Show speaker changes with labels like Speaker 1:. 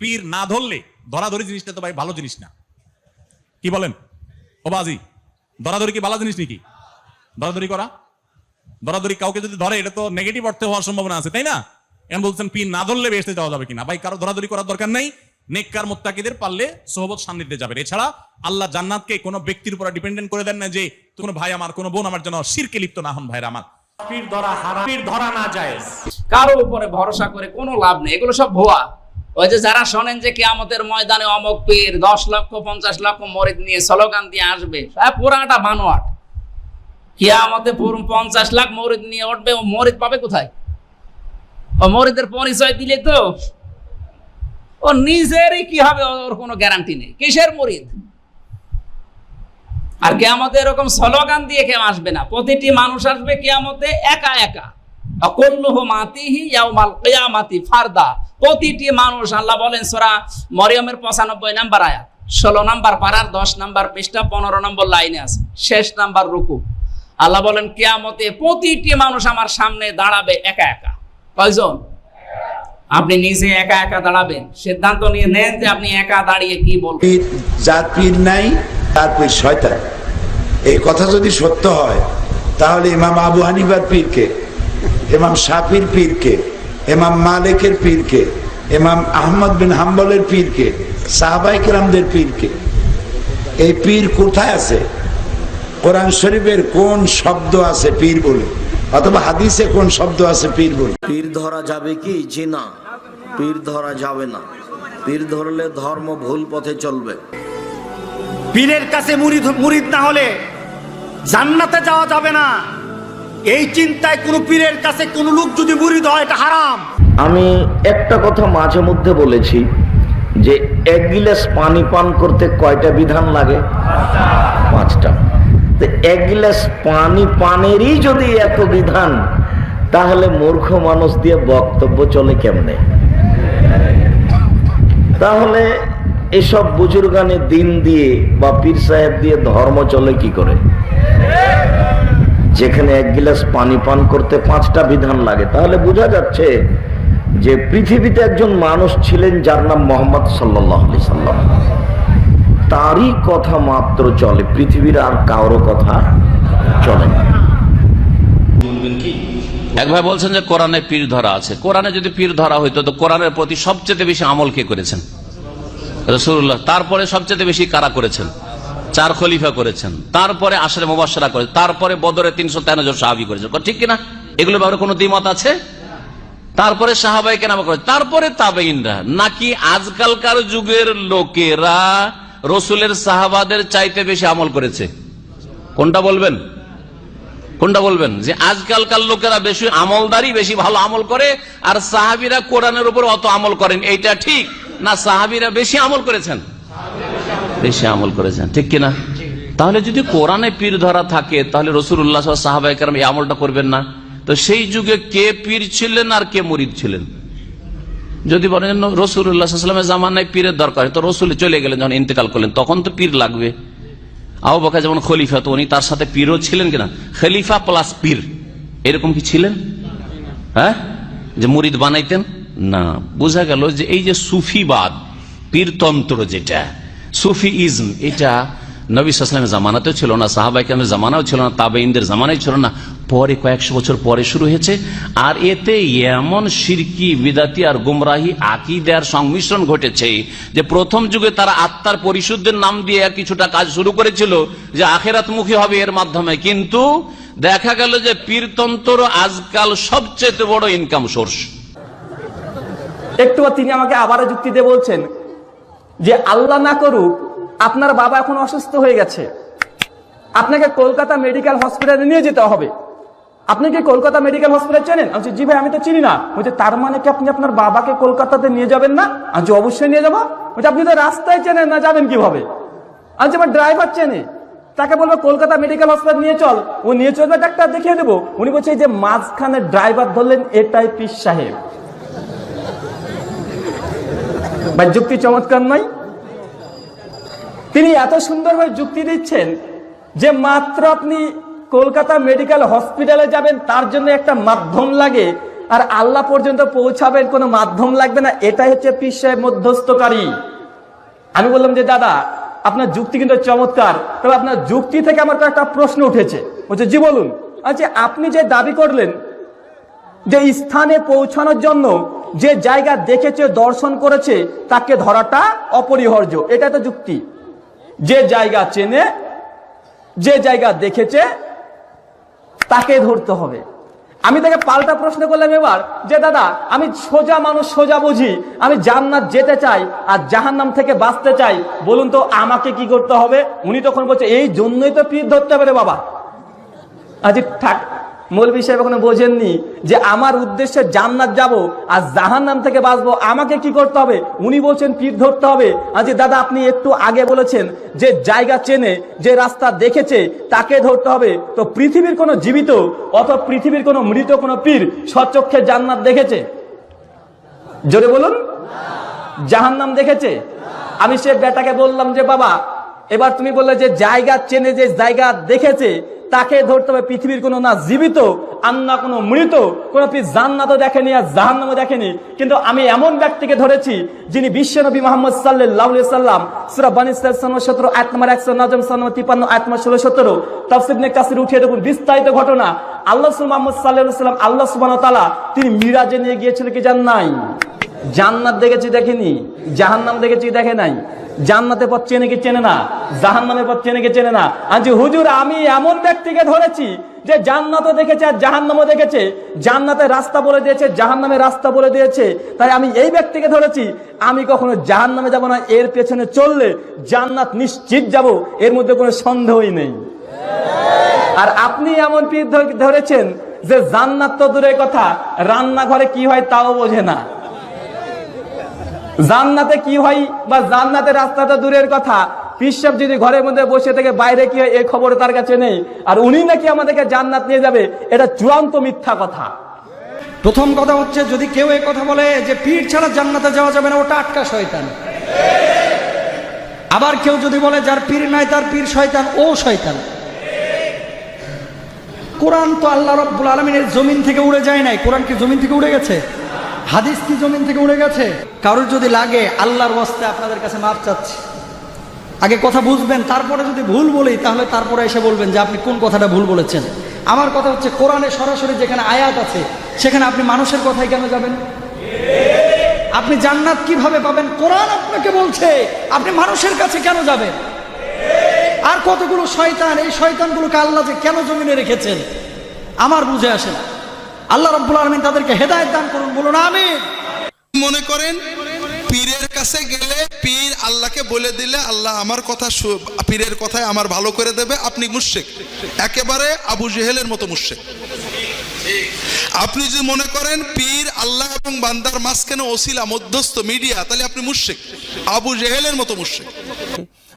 Speaker 1: পীর না ধরলে ধরাধরি জিনিসটা তো ভাই ভালো জিনিস না। কি বলেন? ও বাজি, ধরাধরি কি ভালো জিনিস নাকি? ধরাধরি করা? ধরাধরি কাউকে যদি ধরে, এটা তো নেগেটিভ অর্থে হওয়ার সম্ভাবনা আছে, তাই না? এখন বলছেন, পীর না ধরলে বেসতে যাওয়া যাবে কিনা? ভাই, কারও ধরাধরি করার দরকার নেই। নেককার মোত্তাকিদের পারলে সোহবত সান্নিধ্যে যাবে এছাড়া আল্লাহ জান্নাতকে কোনো ব্যক্তির উপর ডিপেন্ডেন্ট করে দেন না যে, কোনো ভাই আমার, কোনো বোন আমার যেন শিরকে লিপ্ত না হন, ভাইরা আমার।
Speaker 2: পীর ধরা হারাম, পীর ধরা না যায়
Speaker 3: কারও উপরে ভরসা করে কোনো লাভ নেই। এগুলো সব ভুয়া। ওই যে যারা শোনেন যে কেয়ামতের ময়দানে অমক পীর, দশ লক্ষ, পঞ্চাশ লক্ষ মরিদ নিয়ে স্লোগান দিয়ে আসবে সব পুরাটা বানোয়াট। কিয়ামতে পুরো পঞ্চাশ লাখ মরিদ নিয়ে উঠবে, ও মরিদ পাবে কোথায়? ও মরিদের পরিচয় দিলে তো ও নিজেরই কি হবে, ওর কোনো গ্যারান্টি নেই। কিসের মরিদ? আর কেয়ামতে এরকম স্লোগান দিয়ে কেউ আসবে না। প্রতিটি মানুষ আসবে কেয়ামতে একা একা। অকল্লুহু মাতিহি ইয়াউমাল কিয়ামাতি ফারদা। প্রতিটি মানুষ, আল্লাহ বলেন সূরা মরিয়মের 95 নাম্বার আয়াত। 16 নাম্বার পারার 10 নাম্বার পৃষ্ঠা 15 নম্বর লাইনে আছে। শেষ নাম্বার রুকু। আল্লাহ বলেন, কেয়ামতে প্রতিটি মানুষ আমার সামনে দাঁড়াবে একা একা। কয়জন? আপনি নিজে একা একা দাঁড়াবেন। সিদ্ধান্ত নিয়ে নেন যে আপনি একা দাঁড়িয়ে কি বলবেন।
Speaker 4: পীর নাই তার শয়তান। এই কথা যদি সত্য হয়, তাহলে ইমাম আবু হানিফার পীরকে, ইমাম শাফির পীরকে ইমাম মালিকের পীরকে এমাম আহমদ বিন হাম্বলের পীরকে সাহাবাই কেরামদের পীরকে। এই পীর কোথায় আছে? কোরআন শরীফের কোন শব্দ আছে পীর বলে? অথবা হাদিসে কোন শব্দ আছে পীর বলে?
Speaker 5: পীর ধরা যাবে কি? যে না। পীর ধরা যাবে না। পীর ধরলে ধর্ম ভুল পথে চলবে।
Speaker 2: পীরের কাছে মুরিদ মুরিদ না হলে জান্নাতে যাওয়া যাবে না। এই চিন্তায় কোনো পীরের কাছে কোনো লোক যদি মুরিদ হয়, এটা হারাম।
Speaker 5: আমি একটা কথা মাঝে মধ্যে বলেছি যে এক গিলাস পানি পান করতে কয়টা বিধান লাগে? পাঁচটা। তো এক গিলাস পানি পানেরই যদি এত বিধান, তাহলে মূর্খ মানুষ দিয়ে বক্তব্য চলে কেমনে? তাহলে এসব বুজুর্গানে দিন দিয়ে বা পীর সাহেব দিয়ে ধর্ম চলে কি করে? যেখানে এক গিলাস পানি পান করতে পাঁচটা বিধান লাগে। তাহলে বোঝা যাচ্ছে যে পৃথিবীতে একজন মানুষ ছিলেন যার নাম মোহাম্মদ সাল্লাহ সাল্লাম। তারই কথা মাত্র চলে, পৃথিবীর আর কারও কথা চলে না।
Speaker 6: এক ভাই বলছেন যে কোরআনে পীর ধরা আছে। কোরআনে যদি পীর ধরা হইতো, তো কোরআনের প্রতি সবচেয়ে বেশি আমল কে করেছেন? তারপরে সবচেয়ে বেশি কারা করেছেন? চার খলিফা করেছেন। তারপরে আসলে মুবাসরা করেছেন তারপরে বদরে তিনশো তেরো জন সাহাবি করেছেন। ঠিক কিনা? এগুলো ব্যাপারে কোনো দ্বিমত আছে? তারপরে সাহাবাই কেন করে, তারপরে তাবেইনরা নাকি আজকালকার যুগের লোকেরা রসুলের সাহাবাদের চাইতে বেশি আমল করেছে? কোনটা বলবেন? কোনটা বলবেন? যে আজকালকার লোকেরা বেশি আমলদারি বেশি ভালো আমল করে, আর সাহাবিরা কোরআনের উপর অত আমল করেন, এইটা ঠিক? না, সাহাবিরা বেশি আমল করেছেন? বেশি আমল করেছেন। ঠিক কিনা? তাহলে যদি কোরআনে পীর ধরা থাকে, তাহলে রসুল উল্লাহ সাহাবাই কারণ এই আমলটা করবেন না। তো সেই যুগে কে পীর ছিলেন আর কে মরিদ ছিলেন? যদি বলেন রসুল্লাহামের জামানায় পীরের দরকার তো রসুল চলে গেলেন যখন ইন্তেকাল করলেন, তখন তো পীর লাগবে। আবু বকা যেমন খলিফা, তো উনি তার সাথে পীরও ছিলেন কিনা? খলিফা প্লাস পীর, এরকম কি ছিলেন? হ্যাঁ? যে মুরিদ বানাইতেন? না। বোঝা গেল যে এই যে সুফিবাদ, পীরতন্ত্র যেটা সুফি ইজম এটা নবী সালামের জামানাতেও ছিল না সাহাবাইকামের জামানাও ছিল না তাবেইনদের জামানাই ছিল না। পরে কয়েকশো বছর পরে শুরু হয়েছে, আর এতে এমন সিরকি, বিদাতি আর গুমরাহি আকিদার সংমিশ্রণ ঘটেছে যে প্রথম যুগে তারা আত্মার পরিশুদ্ধের নাম দিয়ে কিছুটা কাজ শুরু করেছিল যে আখেরাতমুখী হবে এর মাধ্যমে। কিন্তু দেখা গেল যে পীরতন্ত্র আজকাল সবচেয়ে বড় ইনকাম সোর্স
Speaker 7: একটু তিনি আমাকে আবারও যুক্তি দিয়ে বলছেন যে আল্লাহ না করুক, আপনার বাবা এখন অসুস্থ হয়ে গেছে। আপনাকে কলকাতা মেডিকেল হসপিটালে নিয়ে যেতে হবে। আপনি কি কলকাতা মেডিকেল হসপিটাল চেনেন? আমি জি ভাই, আমি তো চিনি না। বলছে, তার মানে কি আপনি আপনার বাবাকে কলকাতাতে নিয়ে যাবেন না? আমি অবশ্যই নিয়ে যাব। বলছে, আপনি তো রাস্তায় চেনেন না, যাবেন কীভাবে? আমি আমার ড্রাইভার চেনে। তাকে বলব, কলকাতা মেডিকেল হসপিটাল নিয়ে চল। ও নিয়ে চলবে ডাক্তার দেখিয়ে দেবো। উনি বলছে, এই যে মাঝখানে ড্রাইভার ধরলেন, এটাই পিস সাহেব। বা যুক্তি চমৎকার নয়? তিনি এত সুন্দরভাবে যুক্তি দিচ্ছেন যে মাত্র আপনি কলকাতা মেডিকেল হসপিটালে যাবেন, তার জন্য একটা মাধ্যম লাগে, আর আল্লাহ পর্যন্ত পৌঁছাবেন, কোনো মাধ্যম লাগবে না, এটাই হচ্ছে সাহেব মধ্যস্থকারী। আমি বললাম যে, দাদা, আপনার যুক্তি কিন্তু চমৎকার, তবে আপনার যুক্তি থেকে আমার একটা প্রশ্ন উঠেছে। বলছে, জি, বলুন। আচ্ছা আপনি যে দাবি করলেন যে স্থানে পৌঁছানোর জন্য যে জায়গা দেখেছে, দর্শন করেছে, তাকে ধরাটা অপরিহার্য। এটা তো যুক্তি। যে জায়গা চেনে, যে জায়গা দেখেছে, তাকে ধরতে হবে। আমি তাকে পাল্টা প্রশ্ন করলাম এবার, যে দাদা, আমি সোজা মানুষ, সোজা বুঝি, আমি জান্নাত যেতে চাই আর জাহান্নাম থেকে বাঁচতে চাই, বলুন তো আমাকে কি করতে হবে? উনি তখন বলছে, এই জন্যই তো পীর ধরতে হবে রে বাবা। আজ ঠাক মৌলবী সাহেব এখনও বোঝেননি যে আমার উদ্দেশ্যে জান্নাত যাব আর জাহান নাম থেকে বাঁচবো। আমাকে কি করতে হবে? উনি বলছেন, পীর ধরতে হবে। আজ দাদা আপনি একটু আগে বলেছেন যে জায়গা চেনে, যে রাস্তা দেখেছে, তাকে ধরতে হবে। তো পৃথিবীর কোনো জীবিত অথবা পৃথিবীর কোনো মৃত কোনো পীর সচক্ষে জান্নাত দেখেছে? জোরে বলুন। জাহান নাম দেখেছে? আমি সে বেটাকে বললাম যে, বাবা, এবার তুমি বললে যে জায়গা চেনে, যে জায়গা দেখেছে তাকে ধরতে হবে পৃথিবীর কোনো না জীবিত আর না কোনো মৃত, কোন জান্নাতও দেখেনি আর জাহান্নামও দেখেনি। কিন্তু আমি এমন ব্যক্তিকে ধরেছি যিনি বিশ্বনবী মোহাম্মদ সাল্লাহ সাল্লাম, সুরা বানিসাল সতেরো আট নম্বর একশো নজম সাল্লাম তিপান্ন আট ষোলো, সতেরো। তফসিবনে কাসির উঠিয়ে দেখুন, বিস্তারিত ঘটনা। আল্লাহ মোহাম্মদ সাল্লাহ সাল্লাম আল্লাহ সুবান তালা তিনি মিরাজে নিয়ে গিয়েছিল কি জান নাই? জান্নাত দেখেছি দেখেনি, জাহান্নাম দেখেছি দেখে নাই। জান্নাতের পথ চেনে কি চেনে না? জাহান্নামের পথ চেনে কি চেনে না? আজ হুজুর, আমি এমন ব্যক্তিকে ধরেছি যে জান্নাতও দেখেছে আর জাহান্নামও দেখেছে। জান্নাতের রাস্তা বলে দিয়েছে জাহান্নামের রাস্তা বলে দিয়েছে। তাই আমি এই ব্যক্তিকে ধরেছি, আমি কখনো জাহান্নামে যাব না, এর পেছনে চললে জান্নাত নিশ্চিত যাব, এর মধ্যে কোনো সন্দেহই নেই। আর আপনি এমন পীর ধরেছেন যে জান্নাত তো দূরের কথা, রান্নাঘরে কি হয় তাও বোঝে না। জান্নাতে কি হয় বা জান্নাতের রাস্তাটা দূরের কথা পিসাব যদি ঘরের মধ্যে বসে থেকে বাইরে কি হয় এই খবর তার কাছে নেই। আর উনি নাকি আমাদেরকে জান্নাত নিয়ে যাবে, এটা চূড়ান্ত মিথ্যা কথা।
Speaker 8: প্রথম কথা হচ্ছে, যদি কেউ এই কথা বলে যে পীর ছাড়া জান্নাতে যাওয়া যাবে না, ওটা আটকা শয়তান। আবার কেউ যদি বলে যার পীর নাই, তার পীর শয়তান, ও শয়তান। কোরআন তো আল্লাহ রব্বুল আলমিনের জমিন থেকে উড়ে যায় নাই। কোরআন কি জমিন থেকে উড়ে গেছে? হাদিস কি জমিন থেকে উড়ে গেছে? কারোর যদি লাগে, আল্লাহর বস্তে আপনাদের কাছে মাপ চাচ্ছি। আগে কথা বুঝবেন, তারপরে যদি ভুল বলি, তাহলে তারপরে এসে বলবেন যে আপনি কোন কথাটা ভুল বলেছেন। আমার কথা হচ্ছে, কোরআনে সরাসরি যেখানে আয়াত আছে, সেখানে আপনি মানুষের কথায় কেন যাবেন? আপনি জান্নাত কীভাবে পাবেন? কোরআন আপনাকে বলছে, আপনি মানুষের কাছে কেন যাবেন? আর কতগুলো শয়তান, এই শয়তানগুলোকে আল্লাহ যে কেন জমিনে রেখেছেন? আমার বুঝে আসে না। আল্লাহ রব্বুল আলমিন তাদেরকে হেদায়ত দান করুন, বলুন আমি
Speaker 9: মনে করেন, পীরের কাছে গেলে পীর আল্লাহকে বলে দিলে আল্লাহ আমার কথা পীরের কথায় আমার ভালো করে দেবে, আপনি মুশেক একেবারে আবু জেহেলের মতো মুশেক আপনি যদি মনে করেন পীর আল্লাহ এবং বান্দার মাঝখানে ওসিলা মধ্যস্থ মিডিয়া, তাহলে আপনি মুশেক আবু জেহেলের মতো মুশেক